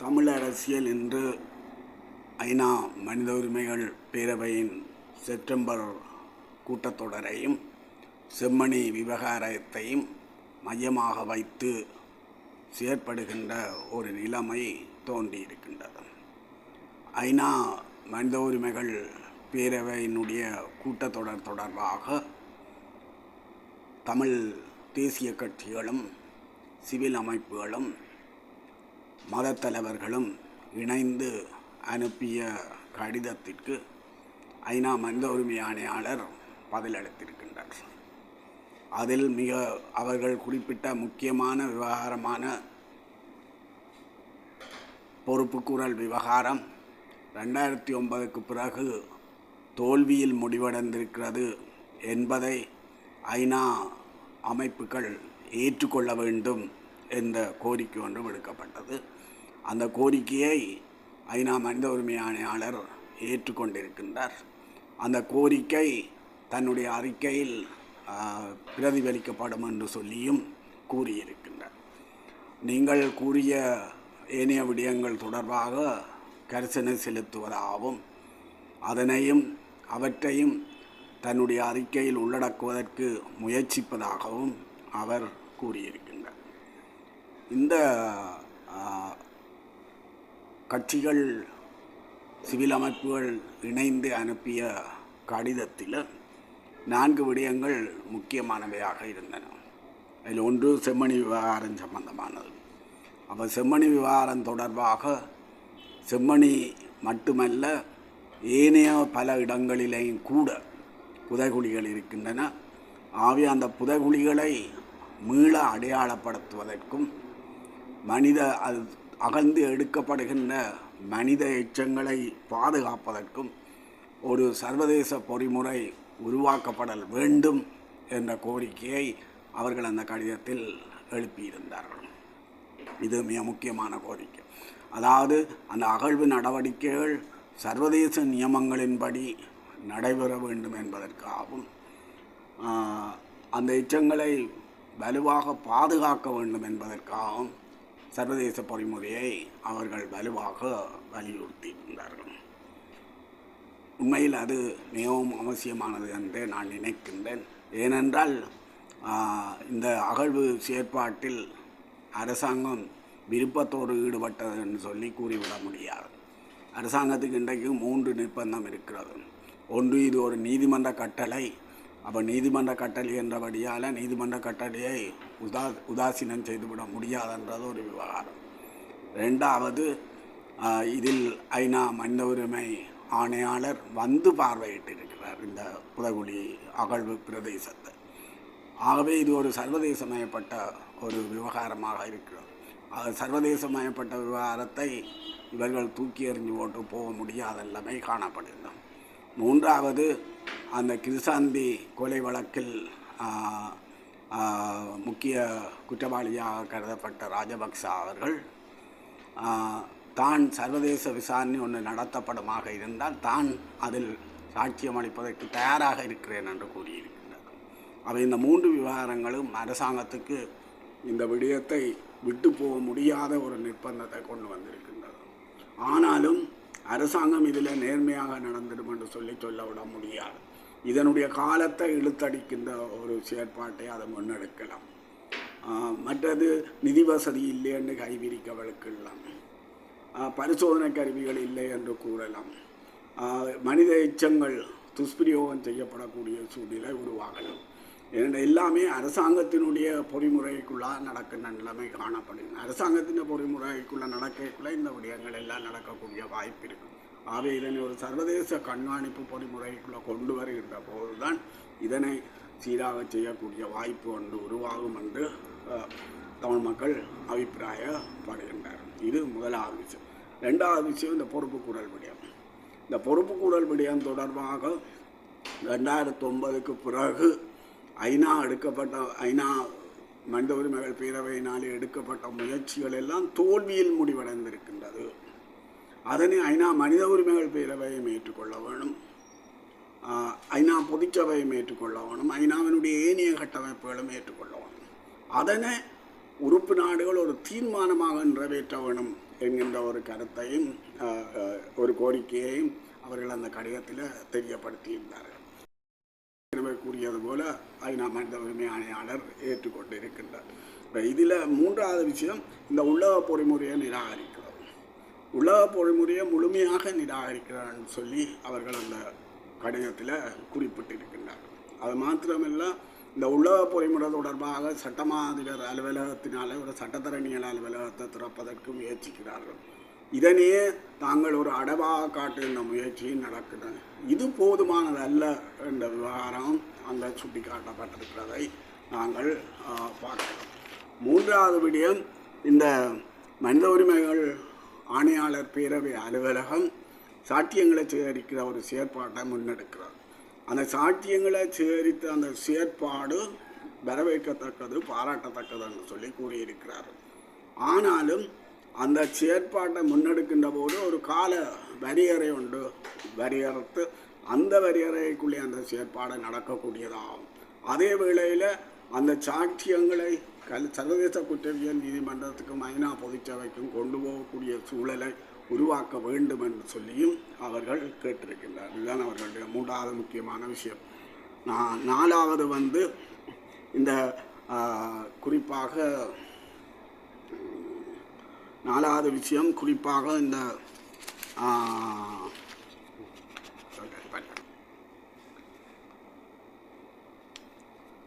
தமிழ் அரசியல் என்று ஐநா மனித உரிமைகள் பேரவையின் செப்டம்பர் கூட்டத்தொடரையும் செம்மணி விவகாரத்தையும் மையமாக வைத்து செயற்படுகின்ற ஒரு நிலைமை தோன்றியிருக்கின்றது. ஐநா மனித உரிமைகள் பேரவையினுடைய கூட்டத்தொடர் தொடர்பாக தமிழ் தேசிய கட்சிகளும் சிவில் அமைப்புகளும் மதத்தலைவர்களும் இணைந்து அனுப்பிய கடிதத்திற்கு ஐநா மனித உரிமை ஆணையாளர் பதிலளித்திருக்கின்றார். அதில் மிக அவர்கள் குறிப்பிட்ட முக்கியமான விவகாரமான பொறுப்புக்கூறல் விவகாரம் ரெண்டாயிரத்தி ஒன்பதுக்கு பிறகு தோல்வியில் முடிவடைந்திருக்கிறது என்பதை ஐநா அமைப்புகள் ஏற்றுக்கொள்ள வேண்டும் என்ற கோரிக்கை ஒன்று விடுக்கப்பட்டது. அந்த கோரிக்கையை ஐநா மனித உரிமை ஆணையாளர் ஏற்றுக்கொண்டிருக்கின்றார். அந்த கோரிக்கை தன்னுடைய அறிக்கையில் பிரதிபலிக்கப்படும் என்று சொல்லியும் கூறியிருக்கின்றார். நீங்கள் கூறிய ஏனைய விடயங்கள் தொடர்பாக கரிசனை செலுத்துவதாகவும் அதனையும் அவற்றையும் தன்னுடைய அறிக்கையில் உள்ளடக்குவதற்கு முயற்சிப்பதாகவும் அவர் கூறியிருக்கின்றார். இந்த கட்சிகள் சிவில் அமைப்புகள் இணைந்து அனுப்பிய கடிதத்தில் நான்கு விடயங்கள் முக்கியமானவையாக இருந்தன. அதில் ஒன்று செம்மணி விவகாரம் சம்பந்தமானது. அப்போ செம்மணி விவகாரம் தொடர்பாக செம்மணி மட்டுமல்ல ஏனைய பல இடங்களிலேயும் கூட புதைகுழிகள் இருக்கின்றன. ஆகவே அந்த புதைகுழிகளை மீள அடையாளப்படுத்துவதற்கும் மனித அது அகழ்ந்து எடுக்கப்படுகின்ற மனித எச்சங்களை பாதுகாப்பதற்கும் ஒரு சர்வதேச பொறிமுறை உருவாக்கப்படல் வேண்டும் என்ற கோரிக்கையை அவர்கள் அந்த கடிதத்தில் எழுப்பியிருந்தார்கள். இது மிக முக்கியமான கோரிக்கை. அதாவது அந்த அகழ்வு நடவடிக்கைகள் சர்வதேச நியமங்களின்படி நடைபெற வேண்டும் என்பதற்காகவும் அந்த எச்சங்களை வலுவாக பாதுகாக்க வேண்டும் என்பதற்காகவும் சர்வதேச பொறிமுறையை அவர்கள் வலுவாக வலியுறுத்தியிருந்தார்கள். உண்மையில் அது மிகவும் அவசியமானது என்று நான் நினைக்கின்றேன். ஏனென்றால் இந்த அகழ்வு செயற்பாட்டில் அரசாங்கம் விருப்பத்தோடு ஈடுபட்டது என்று சொல்லி கூறிவிட முடியாது. அரசாங்கத்துக்கு இன்றைக்கு மூன்று நிர்பந்தம் இருக்கிறது. ஒன்று இது ஒரு நீதிமன்ற கட்டளை. அப்போ நீதிமன்ற கட்டளை என்றபடியால் நீதிமன்ற கட்டளையை உதா உதாசீனம் செய்துவிட முடியாதுன்றது ஒரு விவகாரம். ரெண்டாவது இதில் ஐநா மனித உரிமை ஆணையாளர் வந்து பார்வையிட்டிருக்கிறார் இந்த புதகுழி அகழ்வு பிரதேசத்தை. ஆகவே இது ஒரு சர்வதேசமயப்பட்ட ஒரு விவகாரமாக இருக்கிறது. அது சர்வதேசமயப்பட்ட விவகாரத்தை இவர்கள் தூக்கி எறிஞ்சு போட்டு போக முடியாத எல்லாமே காணப்படுகிறது மூன்றாவது அந்த கிருசாந்தி கொலை வழக்கில் முக்கிய குற்றவாளியாக கருதப்பட்ட ராஜபக்ச அவர்கள் தான் சர்வதேச விசாரணை ஒன்று நடத்தப்படுமாக இருந்தால் தான் அதில் சாட்சியம் அளிப்பதற்கு தயாராக இருக்கிறேன் என்று கூறியிருக்கிறார். அவை இந்த மூன்று விவகாரங்களும் அரசாங்கத்துக்கு இந்த விடயத்தை விட்டு போக முடியாத ஒரு நிர்பந்தத்தை கொண்டு வந்திருக்கின்றது. ஆனாலும் அரசாங்கம் இதில் நேர்மையாக நடந்திடும் என்று சொல்லி சொல்ல விட முடியாது. இதனுடைய காலத்தை இழுத்தடிக்கின்ற ஒரு செயற்பாட்டை அதை முன்னெடுக்கலாம். மற்றது நிதி வசதி இல்லை என்று கைவிரிக்க வழக்கிடலாம் பரிசோதனை கருவிகள் இல்லை என்று கூறலாம். மனித எச்சங்கள் துஷ்பிரயோகம் செய்யப்படக்கூடிய சூழ்நிலை உருவாகலாம். ஏன்னா எல்லாமே அரசாங்கத்தினுடைய பொறிமுறைக்குள்ளாக நடக்கின்ற நிலைமை காணப்படுகிறது. அரசாங்கத்தின் பொறிமுறைக்குள்ளே நடக்கக்குள்ள இந்த விடயங்கள் எல்லாம் நடக்கக்கூடிய வாய்ப்பு இருக்கும் ஆகவே இதனை ஒரு சர்வதேச கண்காணிப்பு பொறிமுறைக்குள்ளே கொண்டு வருகின்ற போதுதான் இதனை சீராக செய்யக்கூடிய வாய்ப்பு ஒன்று உருவாகும் என்று தமிழ் மக்கள் அபிப்பிராயப்படுகின்றனர். இது முதலாவது விஷயம். ரெண்டாவது விஷயம் இந்த பொறுப்பு கூறல் விடயம். இந்த பொறுப்பு கூறல் விடயம் தொடர்பாக ரெண்டாயிரத்தி ஒன்பதுக்கு பிறகு ஐநா எடுக்கப்பட்ட ஐநா மனித உரிமைகள் பேரவையினாலே எடுக்கப்பட்ட முயற்சிகள் எல்லாம் தோல்வியில் முடிவடைந்திருக்கின்றது. அதனை ஐநா மனித உரிமைகள் பேரவையும் ஏற்றுக்கொள்ள வேணும். ஐநா பொதுச்சபையும் ஏற்றுக்கொள்ள வேணும். ஐநாவினுடைய ஏனைய கட்டமைப்புகளும் ஏற்றுக்கொள்ள வேணும். அதனை உறுப்பு நாடுகள் ஒரு தீர்மானமாக நிறைவேற்ற வேணும் என்கின்ற ஒரு கருத்தையும் ஒரு கோரிக்கையையும் அவர்கள் அந்த கடிதத்தில் தெரியப்படுத்தியிருந்தார்கள். எனவே கூறியது போல ஐநா மனித உரிமை ஆணையாளர் ஏற்றுக்கொண்டு இருக்கின்றார் இப்போ இதில் மூன்றாவது விஷயம் இந்த உலக பொறிமுறையை நிராகரிக்கும். உலக பொறிமுறையை முழுமையாக நிராகரிக்கிறான்னு சொல்லி அவர்கள் அந்த கடிதத்தில் குறிப்பிட்டிருக்கின்றார். அது மாத்திரமல்ல இந்த உலக பொறிமுறை தொடர்பாக சட்டமாதிபர் அலுவலகத்தினால ஒரு சட்டத்தரணியல் அலுவலகத்தை திறப்பதற்கு முயற்சிக்கிறார்கள். இதனையே தாங்கள் ஒரு அடவாக காட்டுகின்ற முயற்சியும் நடக்கிறது இது போதுமானது அல்ல என்ற விவகாரம் அங்கே சுட்டிக்காட்டப்பட்டிருக்கிறதை நாங்கள் பார்க்கிறோம். மூன்றாவது விடயம் இந்த மனித உரிமைகள் ஆணையாளர் பேரவை அலுவலகம் சாட்டியங்களை சேகரிக்கிற ஒரு செயற்பாட்டை முன்னெடுக்கிறார். அந்த சாட்டியங்களை சேகரித்த அந்த செயற்பாடு வரவேற்கத்தக்கது பாராட்டத்தக்கது என்று சொல்லி கூறியிருக்கிறார். ஆனாலும் அந்த செயற்பாட்டை முன்னெடுக்கின்ற போது ஒரு கால வரையறை உண்டு. வரையறுத்து அந்த வரையறைக்குள்ளே அந்த செயற்பாடு நடக்கக்கூடியதாகும். அதே வேளையில் அந்த சாட்சியங்களை கல் சர்வதேச குற்றவியல் நீதிமன்றத்துக்கும் ஐநா பொதுச்சபைக்கும் கொண்டு போகக்கூடிய சூழலை உருவாக்க வேண்டும் என்று சொல்லியும் அவர்கள் கேட்டிருக்கின்றார். இதுதான் அவர்களுடைய மூன்றாவது முக்கியமான விஷயம். நான் நாலாவது வந்து இந்த குறிப்பாக நாலாவது விஷயம் குறிப்பாக இந்த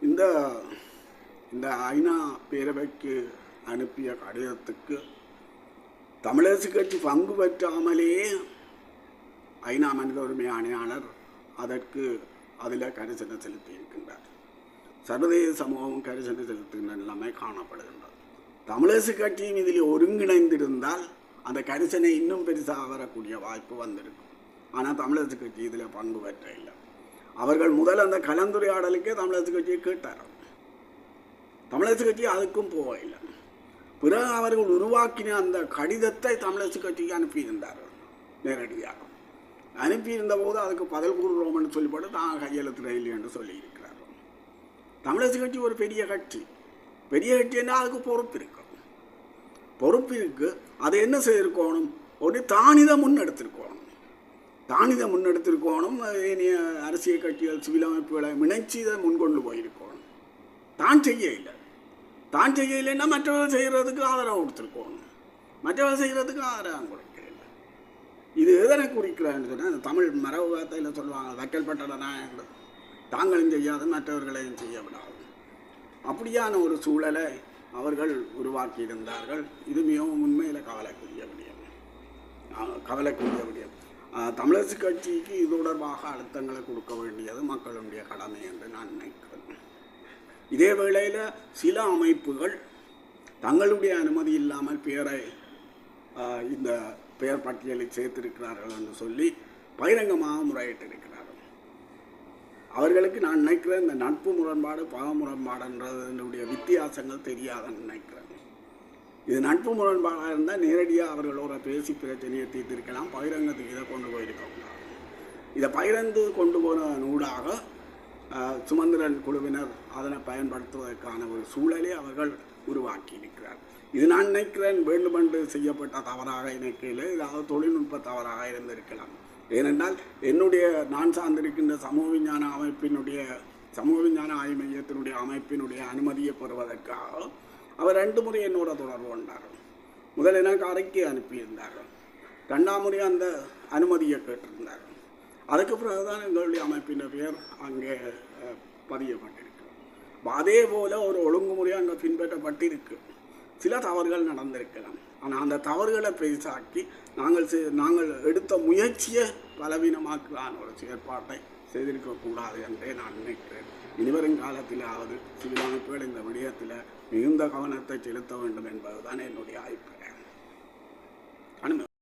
இந்த இந்த ஐநா பேரவைக்கு அனுப்பிய கடிதத்துக்கு தமிழரசு கட்சி பங்கு பெற்றாமலே ஐநா மனித உரிமை ஆணையாளர் அதற்கு அதில் கரிசனை செலுத்தியிருக்கின்றார். சர்வதேச சமூகம் கரிசனை செலுத்துகின்ற நிலைமை காணப்படுகின்றது. தமிழரசு கட்சியும் இதில் ஒருங்கிணைந்திருந்தால் அந்த கரிசனை இன்னும் பெருசாக வரக்கூடிய வாய்ப்பு வந்திருக்கும். ஆனால் தமிழரசு கட்சி இதில் பங்கு பெற்ற இல்லை. அவர்கள் முதல் அந்த கலந்துரையாடலுக்கே தமிழரசு கட்சியை கேட்டார்கள் தமிழரசு கட்சி அதுக்கும் போகவில்லை. பிறகு அவர்கள் உருவாக்கின அந்த கடிதத்தை தமிழரசு கட்சிக்கு அனுப்பியிருந்தார்கள் நேரடியாக. அனுப்பியிருந்த போது அதுக்கு பதில் கூறுறோம்னு சொல்லிப்பட்டு தான் கையெழுத்து ரயில் என்று சொல்லியிருக்கிறார்கள். தமிழரசு கட்சி ஒரு பெரிய கட்சி. பெரிய கட்சின்னா அதுக்கு பொறுப்பு இருக்கும். பொறுப்பு இருக்கு. அதை என்ன செய்திருக்கணும்? ஒரு தானிதை முன்னெடுத்திருக்கணும் தானிதை முன்னெடுத்திருக்கணும் இனிய அரசியல் கட்சிகள் சிவில் அமைப்புகளை இணைச்சி இதை முன்கொண்டு போயிருக்கணும். தான் செய்ய இல்லை தான் செய்யலைன்னா மற்றவர்கள் செய்கிறதுக்கு ஆதரவு கொடுத்துருக்கோம். மற்றவர்கள் செய்கிறதுக்கு ஆதரவு கொடுக்கல இது எதனை குறிக்கிறான்னு சொன்னால் இந்த தமிழ் மரபு வார்த்தையில் சொல்லுவாங்க வக்கல் நாயங்கள் தாங்களும் செய்யாது மற்றவர்களையும் செய்ய விடாது. அப்படியான ஒரு சூழலை அவர்கள் உருவாக்கி இருந்தார்கள் இது மிகவும் உண்மையில் கவலைக்குரிய விடயம் கவலைக்குரிய விடயம் தமிழரசு கட்சிக்கு இது தொடர்பாக அழுத்தங்களை கொடுக்க வேண்டியது மக்களுடைய கடமை என்று நான் நினைக்கிறேன். இதே வேளையில் சில அமைப்புகள் தங்களுடைய அனுமதி இல்லாமல் பெயரை இந்த பெயர் பட்டியலில் சேர்த்திருக்கிறார்கள் என்று சொல்லி பகிரங்கமாக முறையிட்டிருக்கிறார்கள். அவர்களுக்கு நான் நினைக்கிறேன் இந்த நட்பு முரண்பாடு பக முரண்பாடுன்றதுடைய வித்தியாசங்கள் தெரியாதுன்னு நினைக்கிறேன். இது நட்பு முரண்பாடாக இருந்தால் நேரடியாக அவர்களோட பேசி பிரச்சனையை தீர்த்திருக்கலாம் பகிரங்கத்துக்கு இதை கொண்டு போயிருக்க கூடாது. இதை பகிர்ந்து கொண்டு போன ஊடாக சுமந்திரன் குழுவினர் அதனை பயன்படுத்துவதற்கான ஒரு சூழலை அவர்கள் உருவாக்கி இருக்கிறார் இது நான் நினைக்கிறேன் வேண்டுமென்று செய்யப்பட்ட தவறாக நினைக்கையில் இதாவது தொழில்நுட்ப தவறாக இருந்திருக்கலாம். ஏனென்றால் என்னுடைய நான் சார்ந்திருக்கின்ற சமூக விஞ்ஞான அமைப்பினுடைய சமூக விஞ்ஞான ஆய்வு மையத்தினுடைய அமைப்பினுடைய அனுமதியை பெறுவதற்காக அவர் ரெண்டு முறை என்னோட தொடர்பு கொண்டார். முதல் எனக்கு அறிக்கை அனுப்பியிருந்தார். ரெண்டாம் முறை அந்த அனுமதியை கேட்டிருந்தார். அதுக்கு பிறகுதான் எங்களுடைய அமைப்பின் பெயர் அங்கே பதியப்பட்டிருக்கு. அதே போல் ஒரு ஒழுங்குமுறை அங்கே பின்பற்றப்பட்டிருக்கு. சில தவறுகள் நடந்திருக்கலாம். ஆனால் அந்த தவறுகளை பெருசாக்கி நாங்கள் செ நாங்கள் எடுத்த முயற்சியை பலவீனமாக்கலான ஒரு செயற்பாட்டை செய்திருக்கக்கூடாது என்றே நான் நினைக்கிறேன். இனிவரும் காலத்திலாவது சிவில் அமைப்புகள் இந்த விடயத்தில் மிகுந்த கவனத்தை செலுத்த வேண்டும் என்பதுதான் என்னுடைய அபிப்பிராயம்.